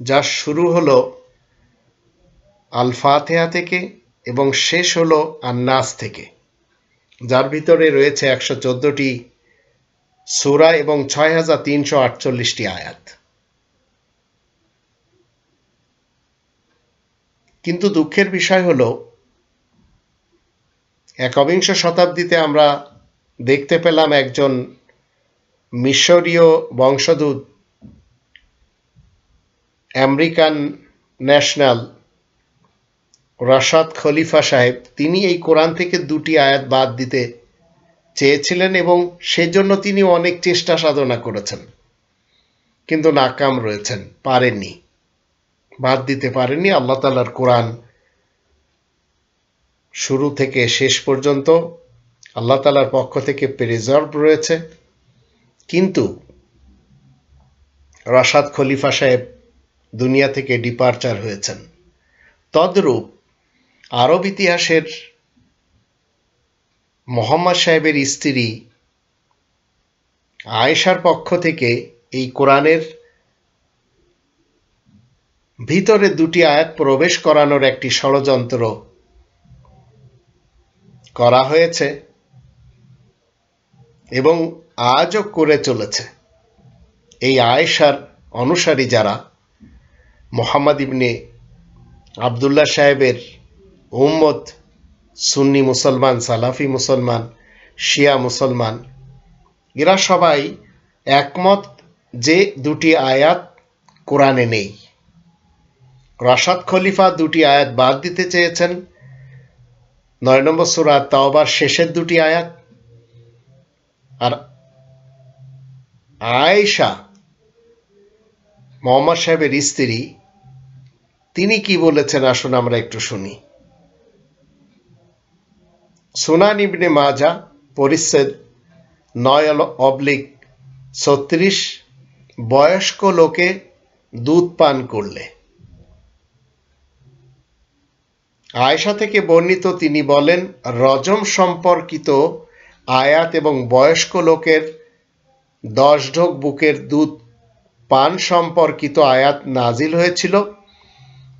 যার শুরু হলো আল ফাতেহা থেকে এবং শেষ হলো আন্নাস থেকে। যার ভিতরে রয়েছে একশো চোদ্দটি সুরা এবং ছয় হাজার তিনশো আটচল্লিশটি আয়াত। কিন্তু দুঃখের বিষয় হল একবিংশ শতাব্দীতে আমরা দেখতে পেলাম একজন মিশরীয় বংশদূত আমেরিকান ন্যাশনাল রাশাদ খলিফা সাহেব, তিনি এই কোরআন থেকে দুটি আয়াত বাদ দিতে চেয়েছিলেন এবং সেজন্য তিনি অনেক চেষ্টা সাধনা করেছেন, কিন্তু নাকাম রয়েছেন, পারেননি, বাদ দিতে পারেননি। আল্লাহ তালার কোরআন শুরু থেকে শেষ পর্যন্ত আল্লাহ তালার পক্ষ থেকে প্রিজার্ভ রয়েছে, কিন্তু রাশাদ খলিফা সাহেব দুনিয়া থেকে ডিপার্চার হয়েছেন। তদ্রূপ আরব ইতিহাসের মোহাম্মদ সাহেবের স্ত্রী আয়েশার পক্ষ থেকে এই কোরআনের ভিতরে দুটি আয়াত প্রবেশ করানোর একটি ষড়যন্ত্র করা হয়েছে এবং আজও করে চলেছে। এই আয়েশার অনুসারী যারা মোহাম্মদ ইবনে আবদুল্লাহ সাহেবের উম্মত সুন্নি মুসলমান, সালাফি মুসলমান, শিয়া মুসলমান, এরা সবাই একমত যে দুটি আয়াত কোরআনে নেই। রাশাদ খলিফা দুটি আয়াত বাদ দিতে চেয়েছেন। নয় নম্বর সুরা তাওবার শেষের দুটি আয়াত। আর আয়েশা মোহাম্মদ সাহেবের স্ত্রী, তিনি কি বলেছেন আসুন আমরা একটু শুনি। সুনান ইবনে মাজা, পরিচ্ছেদ নয় অবলিক ছত্রিশ, বয়স্ক লোকে দুধ পান করলে। আয়সা থেকে বর্ণিত তিনি বলেন, রজম সম্পর্কিত আয়াত এবং বয়স্ক লোকের দশ ঢোক বুকের দুধ পান সম্পর্কিত আয়াত নাজিল হয়েছিল,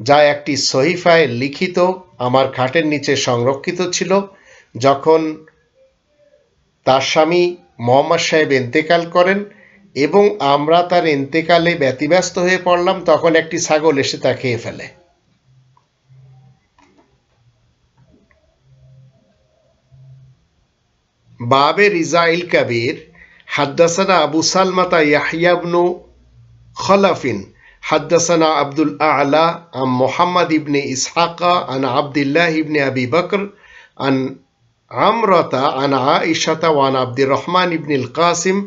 যা একটি সহিফায় লিখিত আমার খাটের নিচে সংরক্ষিত ছিল, যখন তার স্বামী মোহাম্মদ সাহেব এন্তেকাল করেন এবং আমরা তার এন্তেকালে ব্যতিব্যস্ত হয়ে পড়লাম, তখন একটি ছাগল এসে তা খেয়ে ফেলে। বাবে রিজাইল কাবির, হাদ্দাসানা আবু সালমাতা ইয়াহিয়াবনু خلف حدثنا عبد الأعلى عن محمد بن إسحاق عن عبد الله بن أبي بكر عن عمرة عن عائشة وعن عبد الرحمن بن القاسم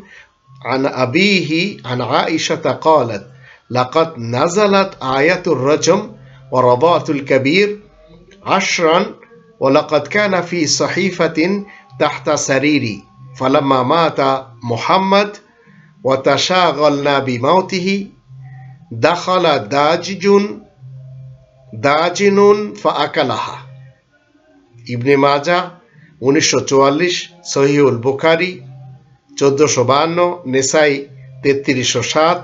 عن أبيه عن عائشة قالت لقد نزلت آية الرجم ورضاة الكبير عشرا ولقد كان في صحيفة تحت سريري فلما مات محمد وتشاغلنا بموته دخل داجج داجن فأكلها ইবনে মাজা উনিশশো চুয়াল্লিশ সহিউল বুখারি চোদ্দশো বাহান্ন নেসাই তেত্রিশশো সাত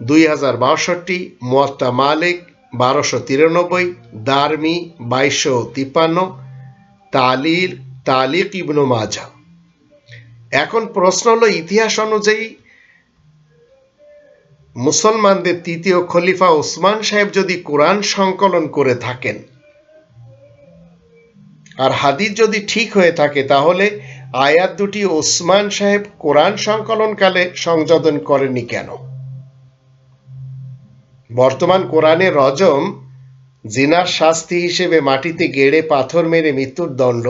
দুই হাজার বাষট্টি মোয়াত্তা মালিক বারোশো তিরানব্বই দারমি বাইশশো তিপ্পান্ন তালির তালিক ইবনু মাজা এখন প্রশ্ন হলো ইতিহাস অনুযায়ী মুসলমানদের তৃতীয় খলিফা ওসমান সাহেব যদি কোরআন সংকলন করে থাকেন আর হাদিস যদি ঠিক হয়ে থাকে, তাহলে আয়াত দুটি ওসমান সাহেব কোরআন সংকলনকালে সংযোজন করেনি কেন? বর্তমান কোরআনে রজম জিনার শাস্তি হিসেবে মাটিতে গেড়ে পাথর মেরে মৃত্যুর দণ্ড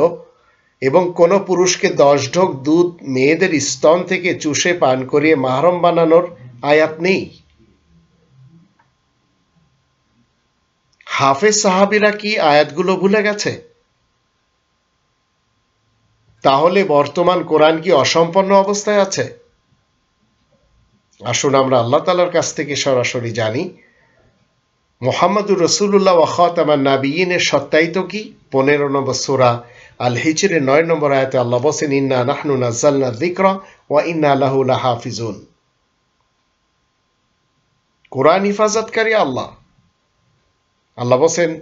এবং কোন পুরুষকে দশ ঢোক দুধ মেয়েদের স্তন থেকে চুষে পান করিয়ে মাহরম বানানোর আয়াত নেই। হাফেজ সাহাবিরা কি আয়াতগুলো ভুলে গেছে? তাহলে বর্তমান কোরআন কি অসম্পন্ন অবস্থায় আছে? আসুন আমরা আল্লাহ তালার কাছ থেকে সরাসরি জানি, মোহাম্মদুর রসুল্লাহ ওয়াহতামান নাবিয়িনের সত্যায়িত কি? পনেরো নম্বর সোরা আল হিজরের নয় নম্বর আয়াতে আল্লাহ বসেন ইন্না নাহনু নাজ্জালনা যিকরা ওয়া ইন্না লাহু লাহাফিজুন। কোরআন হিফাজতকারী আল্লাহ। আল্লাহ বসেন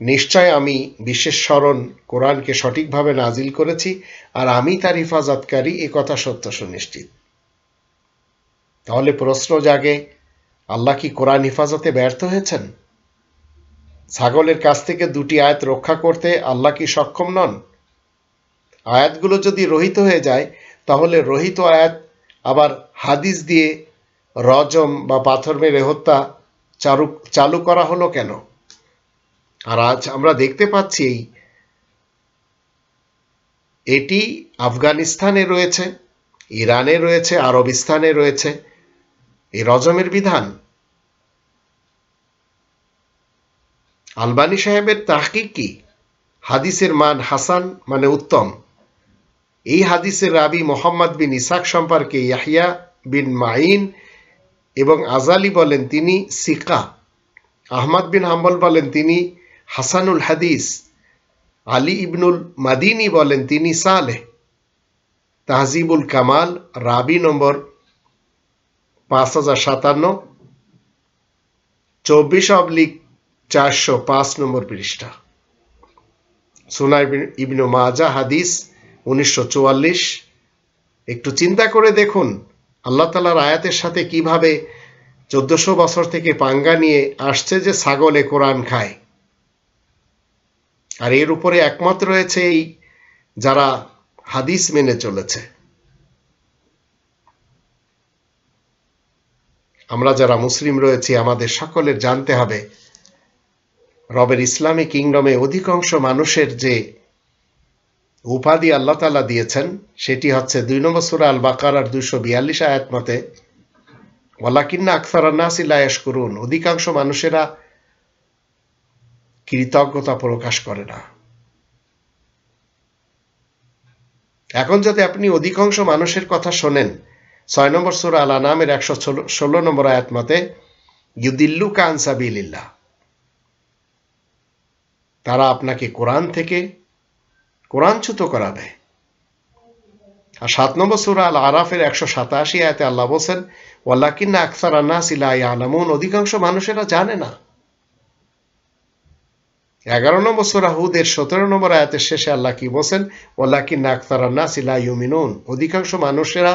নিশ্চয় আমি বিশেষ স্মরণ কোরআনকে সঠিকভাবে নাজিল করেছি আর আমি তার হিফাজতকারী, এ কথা সত্য সুনিশ্চিত। তাহলে প্রশ্ন জাগে, আল্লাহ কি কোরআন হিফাজতে ব্যর্থ হয়েছেন? ছাগলের কাছ থেকে দুটি আয়াত রক্ষা করতে আল্লাহ কি সক্ষম নন? আয়াতগুলো যদি রহিত হয়ে যায়, তাহলে রহিত আয়াত আবার হাদিস দিয়ে রজম বা পাথর মেরে হত্যা চালু চালু করা হলো কেন? আর আজ আমরা দেখতে পাচ্ছি এটি আফগানিস্তানে রয়েছে, ইরানে রয়েছে আরবিস্তানে রয়েছে। এই রজমের বিধান আলবানী সাহেবের তাহকিক কি? হাদিসের মান হাসান মানে উত্তম। এই হাদিসের রাবি মোহাম্মদ বিন ইসাক সম্পর্কে ইয়াহিয়া বিন মাইন এবং আজালি বলেন তিনি সিকা। আহমদ বিন হাম্বল বলেন তিনি হাসানুল হাদিস। আলী ইবনুল মাদিনী বলেন তিনি সালেহ। তাহজিবুল কামাল, রাবি নম্বর পাঁচ হাজার সাতান্ন। চব্বিশ অবলিক চারশো পাঁচ নম্বর পৃষ্ঠা। সুনাই ইবনু মাজা হাদিস উনিশশো চুয়াল্লিশ। একটু চিন্তা করে দেখুন, আল্লাহ তালার আয়াতের সাথে কীভাবে চোদ্দশো বছর থেকে পাঙ্গা নিয়ে আসছে যে ছাগলে কোরআন খায়। আর এর উপরে একমত রয়েছে এই যারা হাদিস মেনে চলেছে। আমরা যারা মুসলিম রয়েছি, আমাদের সকলের জানতে হবে রবের ইসলামী কিংডমে অধিকাংশ মানুষের যে উপাধি আল্লাহ তালা দিয়েছেন, সেটি হচ্ছে দুই নম্বর সুরা আল বাকার আর দুইশো বিয়াল্লিশ আয়াত মতে, ওয়ালাকিন্না আকসার নাসিলায়াস করুন অধিকাংশ মানুষেরা কৃতজ্ঞতা প্রকাশ করে না। এখন যদি আপনি অধিকাংশ মানুষের কথা শোনেন, ছয় নম্বর সুরা আল আনামের একশো ষোলো নম্বর আয়াত মতে ইউদিল্লু কানসাবিল্লাহ তারা আপনাকে কোরআন থেকে কোরআনচ্যুত করাবে আর সাত নম্বর সুরা আল আরাফের একশো সাতাশি আয়তে আল্লাহ বলছেন ওয়াল্লাকিন্না আকসার আন্নাস ইলা আলামুন অধিকাংশ মানুষেরা জানে না। এগারো নম্বর সুরা হুদের সতেরো নম্বর আয়াতের শেষে আল্লাহ কি বলছেন ওয়াল্লাকিন্না আকসার আন্নাস ইলা ইউমিনুন। অধিকাংশ মানুষেরা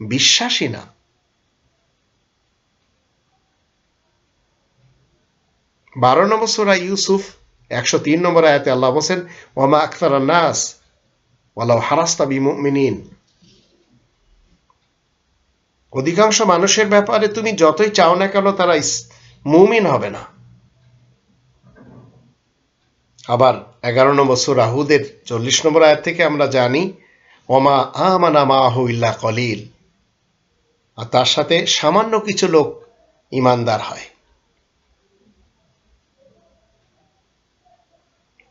বিশ্বাসী না। বারো নম্বর সুরা ইউসুফ একশো তিন নম্বর আয়াতে আল্লাহ বলছেন ওমা আখতার নাস, ওয়ালাউ হারাস্তা বিমিন অধিকাংশ মানুষের ব্যাপারে তুমি যতই চাও না কেন তারা মুমিন হবে না। আবার এগারো নম্বর সুরাহুদের চল্লিশ নম্বর আয়াত থেকে আমরা জানি, ওমা আমানা মাহু ইল্লা কলিল। আর তার সাথে সামান্য কিছু লোক ইমানদার হয়।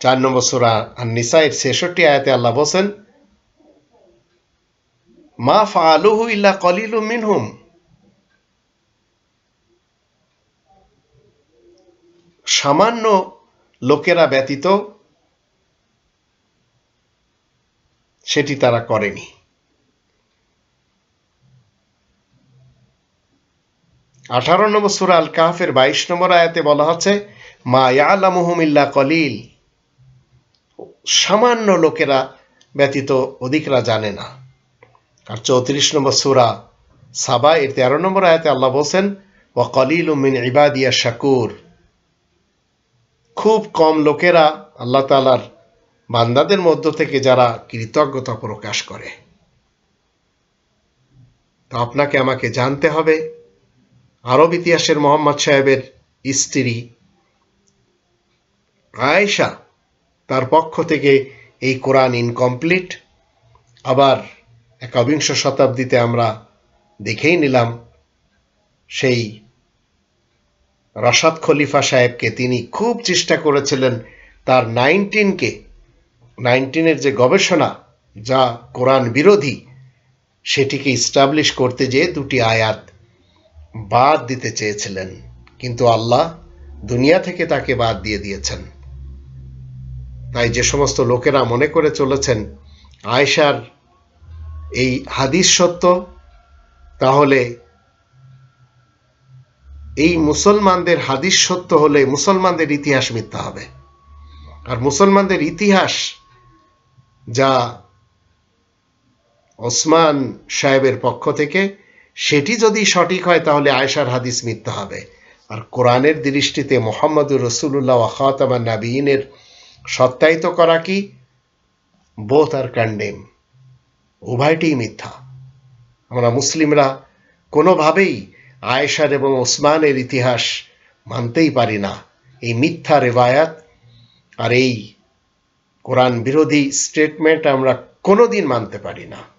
চার নম্বর সুরা আর নিসাইয়ের ছেষট্টি আয়াতে আল্লাহ বলছেন, মা ফালুহু ইল্লা কলিলু মিনহুম। সামান্য লোকেরা ব্যতীত সেটি তারা করেনি। আঠারো নম্বর সুরা আল কাহাফের বাইশ নম্বর আয়াতে বলা হচ্ছে, মা ইয়ালামুহুম ইল্লা কলিল। সামান্য লোকেরা ব্যতীত অধিকরা জানে না। আর চৌত্রিশ নম্বর সুরা সাবা, এর তেরো নম্বর আয়াতে আল্লাহ বলছেন ও কলিল উমিন ইবাদিয়া শাকুর। খুব কম লোকেরা আল্লাহ তালার বান্দাদের মধ্য থেকে যারা কৃতজ্ঞতা প্রকাশ করে। তো আপনাকে আমাকে জানতে হবে, আরব ইতিহাসের মোহাম্মদ সাহেবের স্ত্রী আয়েশা তার পক্ষ থেকে এই কোরআন ইনকমপ্লিট আবার একবিংশ শতাব্দীতে আমরা দেখেই নিলাম, সেই রাশাদ খলিফা সাহেবকে তিনি খুব চেষ্টা করেছিলেন তার নাইনটিনকে, নাইনটিনের যে গবেষণা যা কোরআন বিরোধী, সেটিকে ইস্টাবলিশ করতে যেয়ে দুটি আয়াত বাদ দিতে চেয়েছিলেন। কিন্তু আল্লাহ দুনিয়া থেকে তাকে বাদ দিয়ে দিয়েছেন। তাই যে সমস্ত লোকেরা মনে করে চলেছেন আয়সার এই হাদিস সত্য, তাহলে এই মুসলমানদের হাদিস সত্য হলে মুসলমানদের ইতিহাস মিথ্যা হবে। আর মুসলমানদের ইতিহাস যা ওসমান সাহেবের পক্ষ থেকে, সেটি যদি সঠিক হয়, তাহলে আয়সার হাদিস মিথ্যা হবে। আর কোরআনের দৃষ্টিতে মোহাম্মদুর রসুল্লাহ খাতামা নাবিনের সত্যায়িত করা কি? বোথ আর কন্ডেম উভয়টিই মিথ্যা। আমরা মুসলিমরা কোনোভাবেই আয়েশার এবং ওসমানের ইতিহাস মানতেই পারি না। এই মিথ্যা রেবায়াত আর এই কোরআন বিরোধী স্টেটমেন্ট আমরা কোনোদিন মানতে পারি না।